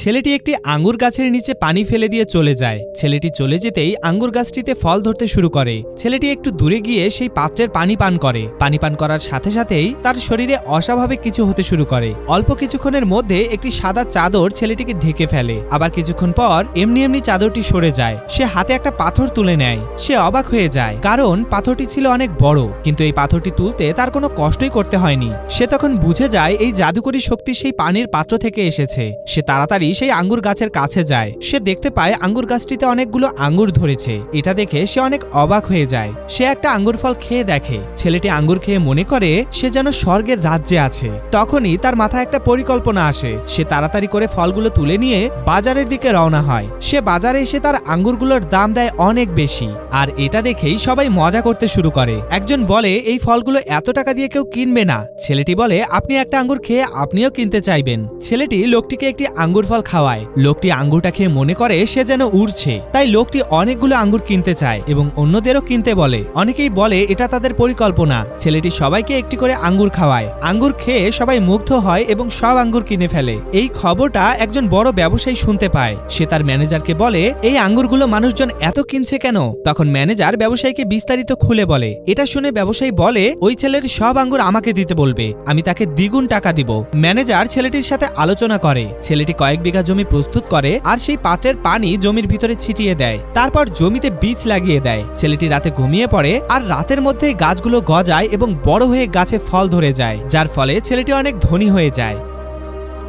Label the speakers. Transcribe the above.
Speaker 1: ছেলেটি একটি আঙ্গুর গাছের নিচে পানি ফেলে দিয়ে চলে যায়। ছেলেটি চলে যেতেই আঙ্গুর গাছটিতে ফল ধরতে শুরু করে। ছেলেটি একটু দূরে গিয়ে সেই পাত্রের পানি পান করে। পানি পান করার সাথে সাথেই তার শরীরে অস্বাভাবিক কিছু হতে শুরু করে। অল্প কিছুক্ষণের মধ্যে একটি সাদা চাদর ছেলেটিকে ঢেকে ফেলে। আবার কিছুক্ষণ পর এমনি এমনি চাদরটি সরে যায়। সে হাতে একটা পাথর তুলে নেয়। সে অবাক হয়ে যায়, কারণ পাথরটি ছিল অনেক বড়। কিন্তু এই পাথরটি তুলতে তার কোনো কষ্টই করতে হয়নি। সে তখন বুঝে যায়, এই জাদুকরী শক্তি সেই পানির পাত্র থেকে এসেছে। সে তাড়াতাড়ি সেই আঙ্গুর গাছের কাছে যায়। সে দেখতে পায় আঙ্গুর গাছটিতে অনেকগুলো আঙ্গুর ধরেছে। এটা দেখে সে অনেক অবাক হয়ে যায়। সে একটা আঙ্গুর ফল খেয়ে দেখে। ছেলেটি আঙ্গুর খেয়ে মনে করে সে যেন স্বর্গের রাজ্যে আছে। তখনই তার মাথায় একটা পরিকল্পনা আসে। সে তাড়াতাড়ি করে ফলগুলো তুলে নিয়ে বাজারের দিকে রওনা হয়। সে বাজারে এসে তার আঙ্গুরগুলোর দাম দেয় অনেক বেশি। আর এটা দেখেই সবাই মজা করতে শুরু করে। একজন বলে, এই ফলগুলো এত টাকা দিয়ে কেউ কিনবে না। ছেলেটি বলে, আপনি একটা আঙ্গুর খেয়ে আপনিও কিনতে চাইবেন। ছেলেটি লোকটিকে একটি আঙ্গুর ফল খাওয়ায়। লোকটি আঙ্গুরটা খেয়ে মনে করে সে যেন উড়ছে। তাই লোকটি অনেকগুলো আঙ্গুর কিনতে চায় এবং অন্যদেরও কিনতে বলে। অনেকেই বলে, এটা তাদের পরিকল্পনা। ছেলেটি সবাইকে একটি করে আঙ্গুর খাওয়ায়। আঙ্গুর খেয়ে সবাই মুগ্ধ হয় এবং সব আঙ্গুর কিনে ফেলে। এই খবরটা একজন বড় ব্যবসায়ী শুনতে পায়। সে তার ম্যানেজারকে বলে, এই আঙ্গুরগুলো মানুষজন এত কিনছে কেন? তখন ম্যানেজার ব্যবসায়ীকে বিস্তারিত খুলে বলে, এটা শুনে ব্যবসায়ী বলে, ওই ছেলের সব আঙ্গুর আমাকে দিতে বলবে। আমি তাকে দ্বিগুণ টাকা দিব। ম্যানেজার ছেলেটির সাথে আলোচনা করে। ছেলেটি কয়েক বিঘা জমি প্রস্তুত করে আর সেই পাত্রের পানি জমির ভিতরে ছিটিয়ে দেয়। তারপর জমিতে বীজ লাগিয়ে দেয়। ছেলেটি রাতে ঘুমিয়ে পড়ে আর রাতের মধ্যে গাছগুলো গজায় এবং বড় হয়ে গাছে ফল ধরে যায়, যার ফলে ছেলেটি অনেক ধনী হয়ে যায়।